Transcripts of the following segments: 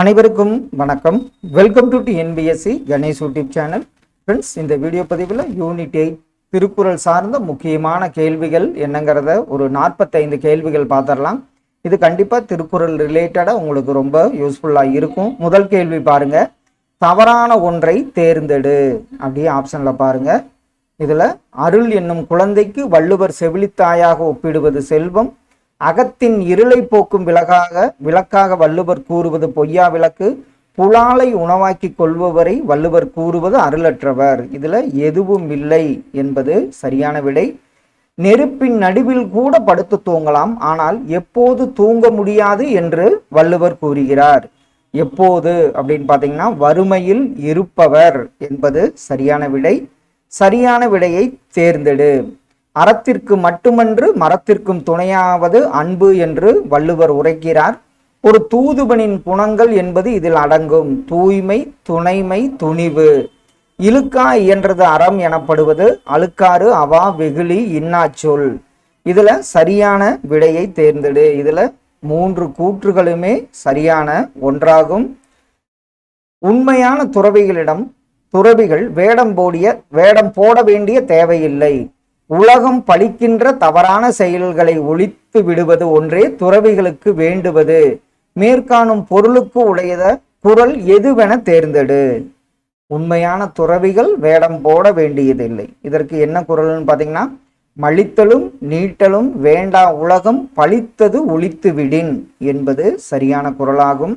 அனைவருக்கும் வணக்கம். Welcome to NPSC Ganesh YouTube channel friends இந்த வீடியோ பதிவில் யூனிட் எயிட் திருக்குறள் சார்ந்த முக்கியமான கேள்விகள் என்னங்கிறத ஒரு நாற்பத்தைந்து கேள்விகள் பார்த்துடலாம். இது கண்டிப்பாக திருக்குறள் ரிலேட்டடாக உங்களுக்கு ரொம்ப யூஸ்ஃபுல்லாக இருக்கும். முதல் கேள்வி பாருங்கள் தவறான ஒன்றை தேர்ந்தெடு. அப்படியே ஆப்ஷனில் பாருங்கள் இதில் அருள் என்னும் குழந்தைக்கு வள்ளுவர் செவிலித்தாயாக ஒப்பிடுவது செல்வம். அகத்தின் இருளை போக்கும் விளக்காக விளக்காக வள்ளுவர் கூறுவது பொய்யா விளக்கு? புலாலை உணவாக்கி கொள்பவரை வள்ளுவர் கூறுவது அருளற்றவர். இதில் எதுவும் இல்லை என்பது சரியான விடை. நெருப்பின் நடுவில் கூட படுத்து தூங்கலாம் ஆனால் எப்போது தூங்க முடியாது என்று வள்ளுவர் கூறுகிறார். எப்போது அப்படின்னு பார்த்தீங்கன்னா வறுமையில் இருப்பவர் என்பது சரியான விடை. சரியான விடையை தேர்ந்தெடு. அறத்திற்கு மட்டுமன்று மரத்திற்கும் துணையாவது அன்பு என்று வள்ளுவர் உரைக்கிறார். ஒரு தூதுபனின் குணங்கள் என்பது இதில் அடங்கும். தூய்மை துணைமை துணிவு. இழுக்கா இயன்றது அறம் எனப்படுவது அழுக்காறு அவா வெகுளி இன்னாச்சொல். இதுல சரியான விடையை தேர்ந்தெடு. இதுல மூன்று கூற்றுகளுமே சரியான ஒன்றாகும். உண்மையான துறவிகளிடம் துறவிகள் வேடம் போடிய வேடம் போட வேண்டிய தேவையில்லை. உலகம் பழிக்கின்ற தவறான செயல்களை ஒழித்து விடுவது ஒன்றே துறவிகளுக்கு வேண்டுவது. மேற்காணும் பொருளுக்கு உடையத குரல் எதுவென தேர்ந்தெடு. உண்மையான துறவிகள் வேடம் போட வேண்டியதில்லை. இதற்கு என்ன குரல்னு பார்த்தீங்கன்னா மழித்தலும் நீட்டலும் வேண்டா உலகம் பழித்தது ஒழித்து விடின் என்பது சரியான குரலாகும்.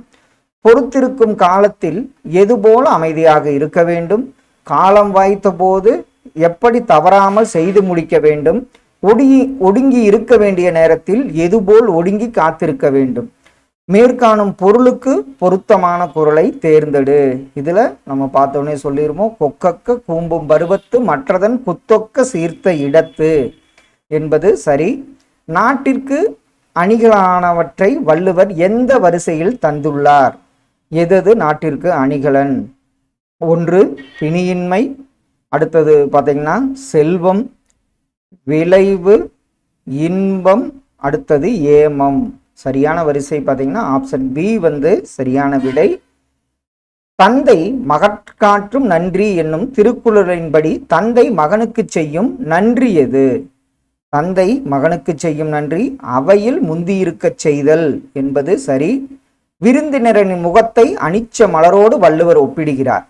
பொறுத்திருக்கும் காலத்தில் எதுபோல அமைதியாக இருக்க வேண்டும்? காலம் வாய்த்த போது எப்படி தவறாமல் செய்து முடிக்க வேண்டும்? ஒடுங்கி ஒடுங்கி இருக்க வேண்டிய நேரத்தில் எதுபோல் ஒடுங்கி காத்திருக்க வேண்டும்? மேற்காணும் பொருளுக்கு பொருத்தமான குரலை தேர்ந்தெடு. இதுல நம்ம பார்த்தோன்னே சொல்லிடுவோம் கொக்கக்க கூம்பும் பருவத்து மற்றதன் குத்தொக்க சீர்த்த இடத்து என்பது சரி. நாட்டிற்கு அணிகளானவற்றை வள்ளுவர் எந்த வரிசையில் தந்துள்ளார்? எதது நாட்டிற்கு அணிகலன்? ஒன்று பிணியின்மை அடுத்தது பார்த்தீங்கன்னா செல்வம் விளைவு இன்பம் அடுத்தது ஏமம். சரியான வரிசை பார்த்தீங்கன்னா ஆப்ஷன் பி வந்து சரியான விடை. தந்தை மகற்காற்றும் நன்றி என்னும் திருக்குறளின்படி தந்தை மகனுக்கு செய்யும் நன்றி எது? தந்தை மகனுக்கு செய்யும் நன்றி அவையில் முந்தியிருக்கச் செய்தல் என்பது சரி. விருந்தினரின் முகத்தை அனிச்ச மலரோடு வள்ளுவர் ஒப்பிடுகிறார்.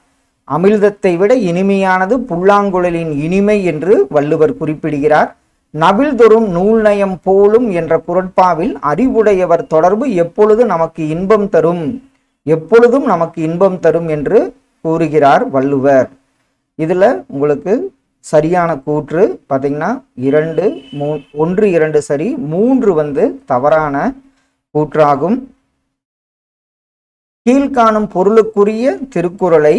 அமிர்தத்தை விட இனிமையானது புல்லாங்குழலின் இனிமை என்று வள்ளுவர் குறிப்பிடுகிறார். நவில்தொறும் நூல் நயம் போலும் என்ற குரட்பாவில் அறிவுடையவர் தொடர்பு எப்பொழுது நமக்கு இன்பம் தரும்? எப்பொழுதும் நமக்கு இன்பம் தரும் என்று கூறுகிறார் வள்ளுவர். இதில் உங்களுக்கு சரியான கூற்று பார்த்திங்கன்னா இரண்டு மூ ஒன்று இரண்டு சரி மூன்று வந்து தவறான கூற்றாகும். கீழ்காணும் பொருளுக்குரிய திருக்குறளை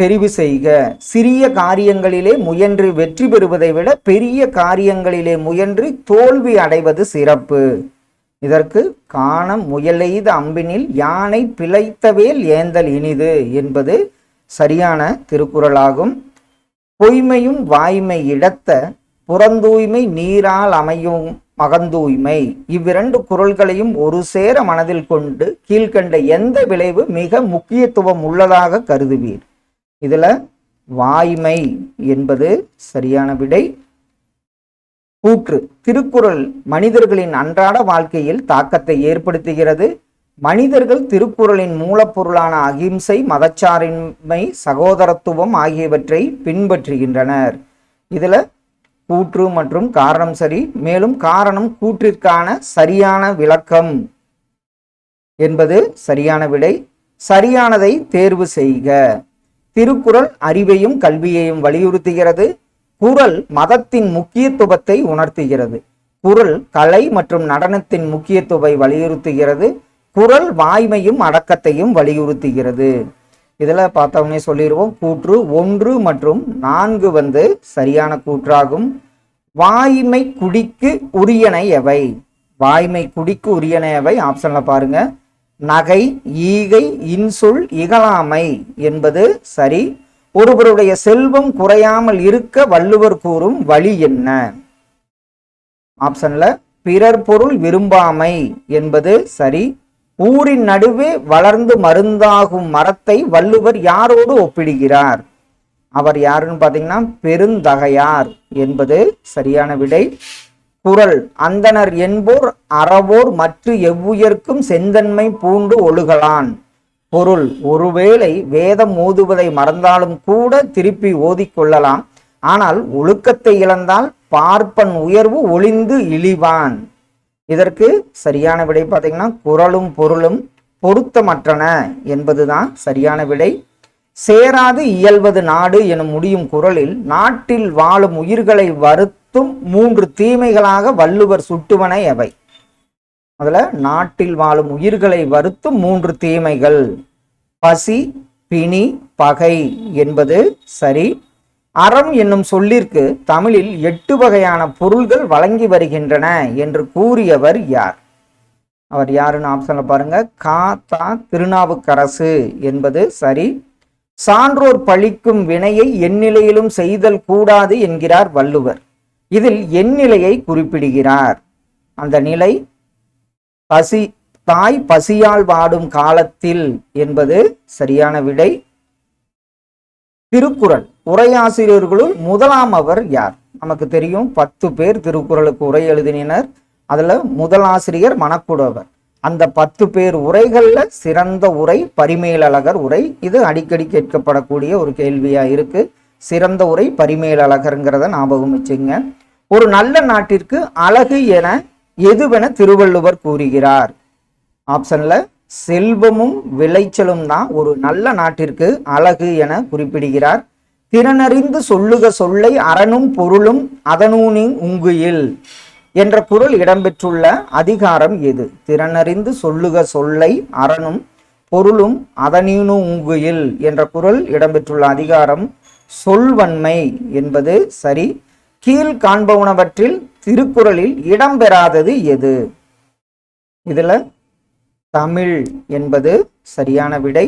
தெரிவு செய்க. சிறிய காரியங்களிலே முயன்று வெற்றி பெறுவதை விட பெரிய காரியங்களிலே முயன்று தோல்வி அடைவது சிறப்பு. இதற்கு காண முயலெய்த அம்பினில் யானை பிழைத்தவேல் ஏந்தல் இனிது என்பது சரியான திருக்குறளாகும். பொய்மையும் வாய்மை இடத்த புறந்தூய்மை நீரால் அமையும் மகந்தூய்மை. இவ்விரண்டு குரல்களையும் ஒரு சேர மனதில் கொண்டு கீழ்கண்ட எந்த விளைவு மிக முக்கியத்துவம் உள்ளதாக கருதுவீர். இதில் வாய்மை என்பது சரியான விடை. கூற்று திருக்குறள் மனிதர்களின் அன்றாட வாழ்க்கையில் தாக்கத்தை ஏற்படுத்துகிறது. மனிதர்கள் திருக்குறளின் மூலப்பொருளான அகிம்சை மதச்சாரின்மை சகோதரத்துவம் ஆகியவற்றை பின்பற்றுகின்றனர். இதில் கூற்று மற்றும் காரணம் சரி மேலும் காரணம் கூற்றிற்கான சரியான விளக்கம் என்பது சரியான விடை. சரியானதை தேர்வு செய்க. திருக்குறள் அறிவையும் கல்வியையும் வலியுறுத்துகிறது. குரல் மதத்தின் முக்கியத்துவத்தை உணர்த்துகிறது. குரல் கலை மற்றும் நடனத்தின் முக்கியத்துவை வலியுறுத்துகிறது. குரல் வாய்மையும் அடக்கத்தையும் வலியுறுத்துகிறது. இதுல பார்த்தோம்னே சொல்லிடுவோம் கூற்று ஒன்று மற்றும் நான்கு வந்து சரியான கூற்றாகும். வாய்மை குடிக்கு உரியன எவை? வாய்மை குடிக்கு உரியன எவை? ஆப்ஷன்ல பாருங்க. நகை ஈகை இன்சொல் இகழாமை என்பது சரி. ஒருவருடைய செல்வம் குறையாமல் இருக்க வள்ளுவர் கூறும் வழி என்ன? ஆப்ஷன்ல பிறர் பொருள் விரும்பாமை என்பது சரி. ஊரின் நடுவே வளர்ந்து மருந்தாகும் மரத்தை வள்ளுவர் யாரோடு ஒப்பிடுகிறார்? அவர் யாருன்னு பார்த்தீங்கன்னா பெருந்தகையார் என்பது சரியான விடை. குரல் அந்தனர் என்போர் அறவோர் மற்ற எவ்வுயர்க்கும் செந்தன்மை பூண்டு ஒழுகலான். பொருள் ஒருவேளை வேதம் ஓதுவதை மறந்தாலும் கூட திருப்பி ஓதிக்கொள்ளலாம் ஆனால் ஒழுக்கத்தை இழந்தால் பார்ப்பன் உயர்வு ஒளிந்து இழிவான். இதற்கு சரியான விடை பார்த்தீங்கன்னா குரலும் பொருளும் பொருத்தமற்றன என்பதுதான் சரியான விடை. சேராது இயல்வது நாடு என முடியும் குரலில் நாட்டில் வாழும் உயிர்களை வருத்தும் மூன்று தீமைகளாக வள்ளுவர் சுட்டுவன எவை முதல்ல நாட்டில் வாழும் உயிர்களை வருத்தும் மூன்று தீமைகள். பசி பிணி பகை என்பது சரி. அறம் என்னும் சொல்லிற்கு தமிழில் எட்டு வகையான பொருள்கள் வழங்கி வருகின்றன என்று கூறியவர் யார்? அவர் யாருன்னு ஆப்ஷன்ல பாருங்க. கா தா திருநாவுக்கரசு என்பது சரி. சான்றோர் பழிக்கும் வினையை எந்நிலையிலும் செய்தல் கூடாது என்கிறார் வள்ளுவர். இதில் என் நிலையை குறிப்பிடுகிறார். அந்த நிலை பசி தாய் பசியால் வாடும் காலத்தில் என்பது சரியான விடை. திருக்குறள் உரையாசிரியர்களுள் முதலாம் அவர் யார்? நமக்கு தெரியும் பத்து பேர் திருக்குறளுக்கு உரை எழுதினர். அதில் முதலாசிரியர் மணக்குடவர். அந்த பத்து பேர் உரைகளில் சிறந்த உரை பரிமேலழகர் உரை. இது அடிக்கடி கேட்கப்படக்கூடிய ஒரு கேள்வியாக இருக்குது சிறந்த உரை பரிமேலழகர்ங்கிறத ஞாபகம் வச்சுங்க. ஒரு நல்ல நாட்டிற்கு அழகு என எதுவென திருவள்ளுவர் கூறுகிறார்? ஆப்ஷன்ல செல்வமும் விளைச்சலும் தான் ஒரு நல்ல நாட்டிற்கு அழகு என குறிப்பிடுகிறார். திறனறிந்து சொல்லுக சொல்லை அறனும் பொருளும் அதனூனின் உங்குயில் என்ற குரல் இடம்பெற்றுள்ள அதிகாரம் எது? திறனறிந்து சொல்லுக சொல்லை அறனும் பொருளும் அதனீனு உங்குயில் என்ற குரல் இடம்பெற்றுள்ள அதிகாரம் சொல்வன்மை என்பது சரி கீழ் காண்பவனவற்றில் திருக்குறளில் இடம்பெறாதது எது? இதுல தமிழ் என்பது சரியான விடை.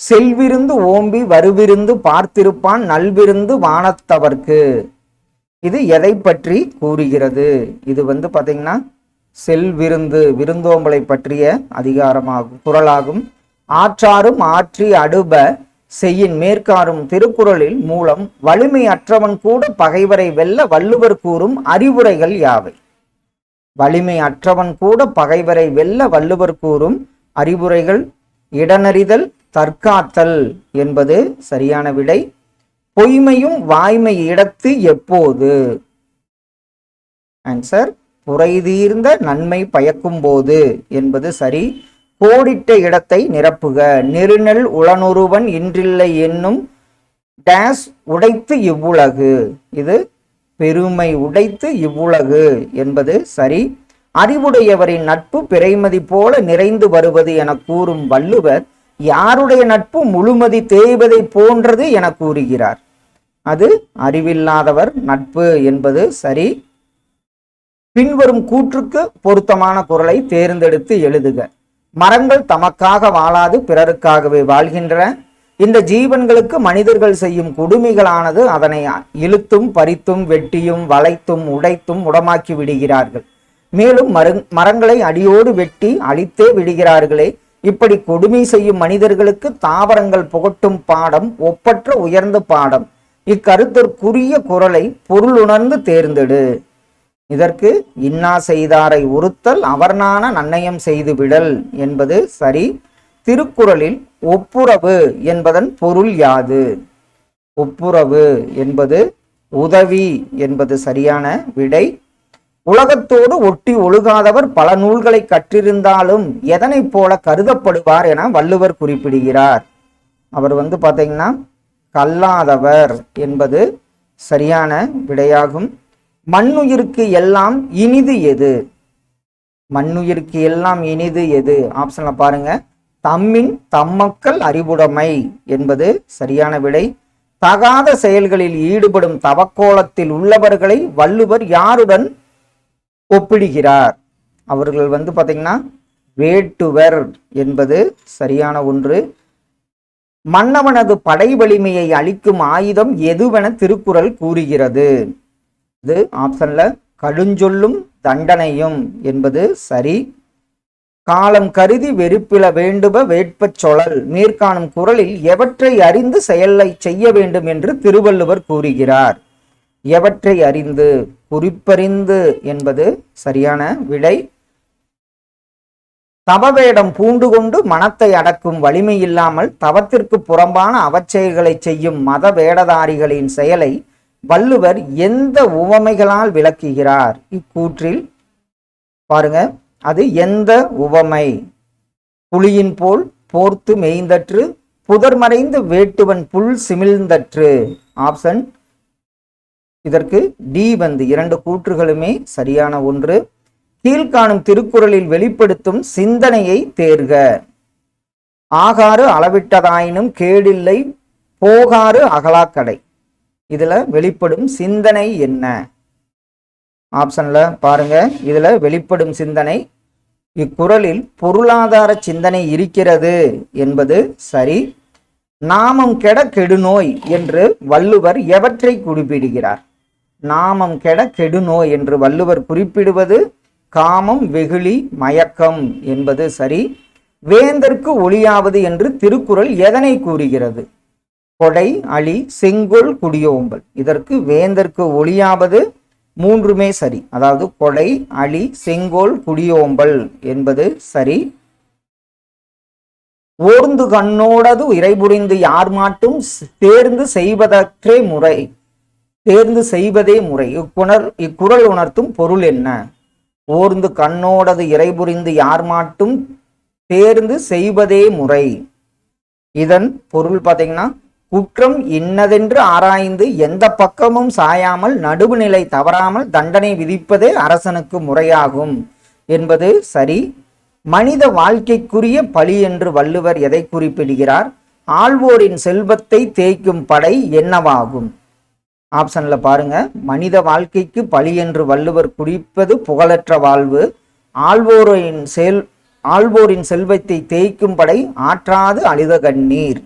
செல்விருந்து ஓம்பி வருவிருந்து பார்த்திருப்பான் நல்விருந்து வானத்தவர்க்கு. இது எதை பற்றி கூறுகிறது? இது வந்து பாத்தீங்கன்னா செல்விருந்து விருந்தோம்பலை பற்றிய அதிகாரமாகும் குரலாகும் ஆற்றாரும் ஆற்றி அடுப செய்யின் மேற்காரும் திருக்குறளில் மூலம் வலிமை அற்றவன் கூட பகைவரை வெல்ல வள்ளுவர் கூறும் அறிவுரைகள் யாவை? வலிமை அற்றவன் கூட பகைவரை வெல்ல வள்ளுவர் கூறும் அறிவுரைகள் இடனறிதல் தற்காத்தல் என்பது சரியான விடை. பொய்மையும் வாய்மை இடத்து எப்போது? ஆன்சர் புரைதீர்ந்த நன்மை பயக்கும் போது என்பது சரி. கோடிட்ட இடத்தை நிரப்புக. நெருநெல் உளனொருவன் இன்றில்லை என்னும் டேஸ் உடைத்து இவ்வுலகு. இது பெருமை உடைத்து இவ்வுலகு என்பது சரி. அறிவுடையவரின் நட்பு பிறைமதி போல நிறைந்து வருவது என கூறும் வள்ளுவர் யாருடைய நட்பு முழுமதி தேய்வதை போன்றது என கூறுகிறார். அது அறிவில்லாதவர் நட்பு என்பது சரி. பின்வரும் கூற்றுக்கு பொருத்தமான குரலை தேர்ந்தெடுத்து எழுதுக. மரங்கள் தமக்காக வாழாது பிறருக்காகவே வாழ்கின்றன. இந்த ஜீவன்களுக்கு மனிதர்கள் செய்யும் கொடுமைகளானது அதனை இழுத்தும் பறித்தும் வெட்டியும் வளைத்தும் உடைத்தும் உடமாக்கி விடுகிறார்கள். மேலும் மரு மரங்களை அடியோடு வெட்டி அழித்தே விடுகிறார்களே. இப்படி கொடுமை செய்யும் மனிதர்களுக்கு தாவரங்கள் புகட்டும் பாடம் ஒப்பற்ற உயர்ந்த பாடம். இக்கருத்திற்குரிய குரலை பொருளுணர்ந்து தேர்ந்தெடு. இதற்கு இன்னா செய்தாரை உறுத்தல் அவர்னான நன்னயம் செய்து விடல் என்பது சரி. திருக்குறளில் ஒப்புரவு என்பதன் பொருள் யாது? ஒப்புரவு என்பது உதவி என்பது சரியான விடை. உலகத்தோடு ஒட்டி ஒழுகாதவர் பல நூல்களை கற்றிருந்தாலும் எதனைப் போல கருதப்படுவார் என வள்ளுவர் குறிப்பிடுகிறார். அவர் வந்து பார்த்தீங்கன்னா கல்லாதவர் என்பது சரியான விடையாகும். மண்ணுயிருக்கு எல்லாம் இனிது எது? மண்ணுயிருக்கு எல்லாம் இனிது எது? ஆப்ஷன்ல பாருங்க. தம்மின் தம்மக்கள் அறிவுடைமை என்பது சரியான விடை. தகாத செயல்களில் ஈடுபடும் தவக்கோலத்தில் உள்ளவர்களை வள்ளுவர் யாருடன் ஒப்பிடுகிறார்? அவர்கள் வந்து பாத்தீங்கன்னா வேட்டுவர் என்பது சரியான ஒன்று. மன்னவனது படை வலிமையை அளிக்கும் ஆயுதம் எதுவென திருக்குறள் கூறுகிறது? இது ஆப்ஷன்ல கடுஞ்சொல்லும் தண்டனையும் என்பது சரி. காலம் கருதி வெறுப்பில வேண்டுப வேட்பச் சொழல் மேற்காணும் குரலில் எவற்றை அறிந்து செயலை செய்ய வேண்டும் என்று திருவள்ளுவர் கூறுகிறார். எவற்றை அறிந்து குறிப்பறிந்து என்பது சரியான விடை. தபவேடம் பூண்டு கொண்டு மனத்தை அடக்கும் வலிமை இல்லாமல் தவத்திற்கு புறம்பான அவச்செயல்களை செய்யும் மத வேடதாரிகளின் செயலை வள்ளுவர் எந்த உவமைகளால் விளக்குகிறார்? இக்கூற்றில் பாருங்க. அது எந்த உவமை? புலியின் போல் போர்த்து மேய்ந்தற்று புதர் மறைந்து வேட்டுவன் புல் சிமிழ்ந்தற்று. ஆப்ஷன் இதற்கு டி வந்து இரண்டு கூற்றுகளுமே சரியான ஒன்று. கீழ்காணும் திருக்குறளில் வெளிப்படுத்தும் சிந்தனையை தேர்க. ஆகாறு அளவிட்டதாயினும் கேடில்லை போகாறு அகலாக்கடை. இதுல வெளிப்படும் சிந்தனை என்ன? ஆப்ஷன்ல பாருங்க. இதுல வெளிப்படும் சிந்தனை இக்குறளில் பொருளாதார சிந்தனை இருக்கிறது என்பது சரி. நாமம் கெட கெடுநோய் என்று வள்ளுவர் எவற்றை குறிப்பிடுகிறார்? நாமம் கெட கெடுநோய் என்று வள்ளுவர் குறிப்பிடுவது காமம் வெகுளி மயக்கம் என்பது சரி. வேந்தற்கு ஒளியாவது என்று திருக்குறள் எதனை கூறுகிறது? கொடை அழி செங்கோல் குடியோம்பல் இதற்கு வேந்தற்கு ஒளியாவது மூன்றுமே சரி. அதாவது கொடை அழி செங்கோல் குடியோம்பல் என்பது சரி. ஓர்ந்து கண்ணோடது இறைபுரிந்து யார் மாட்டும் தேர்ந்து செய்வதற்கே முறை. தேர்ந்து செய்வதே முறை. இக்குணர் இக்குறள் உணர்த்தும் பொருள் என்ன? ஓர்ந்து கண்ணோடது இறைபுரிந்து யார் மாட்டும் தேர்ந்து செய்வதே முறை. இதன் பொருள் பார்த்தீங்கன்னா குற்றம் இன்னதென்று ஆராய்ந்து எந்த பக்கமும் சாயாமல் நடுவுநிலை தவறாமல் தண்டனை விதிப்பதே அரசனுக்கு முறையாகும். என்பது சரி. மனித வாழ்க்கைக்குரிய பழி என்று வள்ளுவர் எதை குறிப்பிடுகிறார்? ஆள்வோரின் செல்வத்தை தேய்க்கும் படை என்னவாகும்? ஆப்ஷன்ல பாருங்க. மனித வாழ்க்கைக்கு பழி என்று வள்ளுவர் குறிப்பது புகழற்ற வாழ்வு. ஆள்வோரின் செல் ஆள்வோரின் செல்வத்தை தேய்க்கும் படை ஆற்றாது அழுத கண்ணீர்.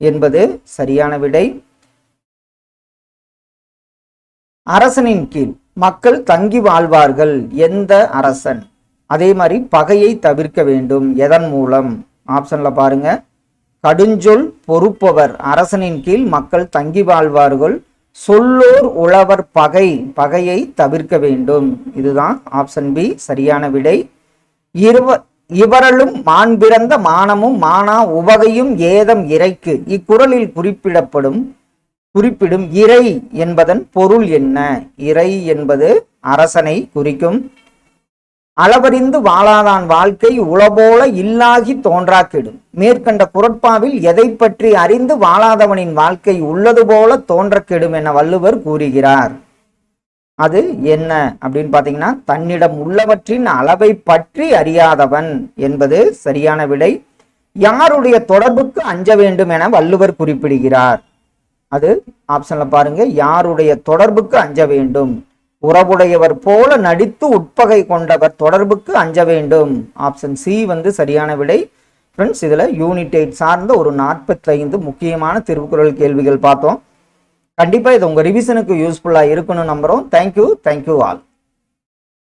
என்பது சரியான விடை. அரசனின் கீழ் மக்கள் தங்கி வாழ்வார்கள் எந்த அரசன்? அதே மாதிரி பகையை தவிர்க்க வேண்டும் எதன் மூலம்? ஆப்ஷன்ல பாருங்க. கடுஞ்சொல் பொறுப்பவர் அரசனின் கீழ் மக்கள் தங்கி வாழ்வார்கள். சொல்லோர் உழவர் பகை பகையை தவிர்க்க வேண்டும். இதுதான் ஆப்ஷன் பி சரியான விடை. இருவ இவரலும் மான் பிறந்த மானமும் மானா உவகையும் ஏதம் இறைக்கு. இக்குறளில் குறிப்பிடப்படும் குறிப்பிடும் இறை என்பதன் பொருள் என்ன? இறை என்பது அரசனை குறிக்கும். அளவறிந்து வாழாதான் வாழ்க்கை உளபோல இல்லாகி தோன்றா கெடும் மேற்கண்ட குரட்பாவில் எதை பற்றி அறிந்து வாழாதவனின் வாழ்க்கை உள்ளது போல தோன்ற கெடும் என வள்ளுவர் கூறுகிறார். அது என்ன? அப்படின்னு பார்த்தீங்கன்னா தன்னிடம் உள்ளவற்றின் அளவை பற்றி அறியாதவன் என்பது சரியான விடை. யாருடைய தொடர்புக்கு அஞ்ச வேண்டும் என வள்ளுவர் குறிப்பிடுகிறார். அது ஆப்ஷன்ல பாருங்க. யாருடைய தொடர்புக்கு அஞ்ச வேண்டும்? உறவுடையவர் போல நடித்து உட்பகை கொண்டவர் தொடர்புக்கு அஞ்ச வேண்டும். ஆப்ஷன் சி வந்து சரியான விடை. ஃப்ரெண்ட்ஸ் இதில் யூனிட் எயிட் சார்ந்த ஒரு நாற்பத்தைந்து முக்கியமான திருக்குறள் கேள்விகள் பார்த்தோம். கண்டிப்பாக இது உங்கள் ரிவிஷனுக்கு யூஸ்ஃபுல்லாக இருக்கணும் நம்புகிறோம் தேங்க்யூ தேங்க்யூ ஆல்